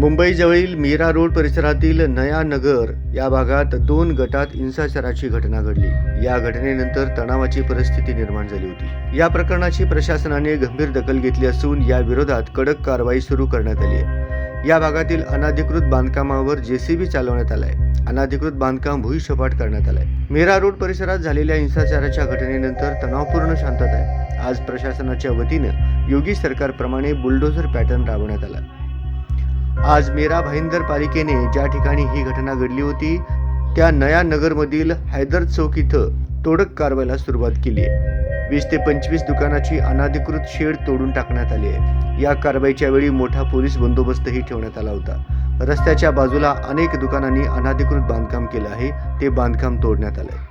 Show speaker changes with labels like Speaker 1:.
Speaker 1: मुंबईजवळील Mira road परिसरातील नया नगर या भागात दोन गटात हिंसाचाराची घटना घडली. या घटनेनंतर तणावाची परिस्थिती निर्माण झाली होती. या प्रकरणाची प्रशासनाने गंभीर दखल घेतली असून या विरोधात कडक कारवाई सुरू करण्यात आली आहे. या भागातील अनाधिकृत बांधकामावर जेसीबी चालवण्यात आलाय. अनाधिकृत बांधकाम भुईसपाट करण्यात आलाय. मीरा रोड परिसरात झालेल्या हिंसाचाराच्या घटनेनंतर तणावपूर्ण शांतता आहे. आज प्रशासनाच्या वतीनं योगी सरकारप्रमाणे बुलडोझर पॅटर्न राबवण्यात आला. आज मेरा भाईंदर पालिकेने ज्या ठिकाणी ही घटना घडली होती त्या नया नगरमधील हैदर चौक इथं तोडक कारवाईला सुरुवात केली आहे. वीस ते पंचवीस दुकानाची अनाधिकृत शेड तोडून टाकण्यात आली आहे. या कारवाईच्या वेळी मोठा पोलीस बंदोबस्तही ठेवण्यात आला होता. रस्त्याच्या बाजूला अनेक दुकानांनी अनाधिकृत बांधकाम केलं आहे. ते बांधकाम तोडण्यात आलं आहे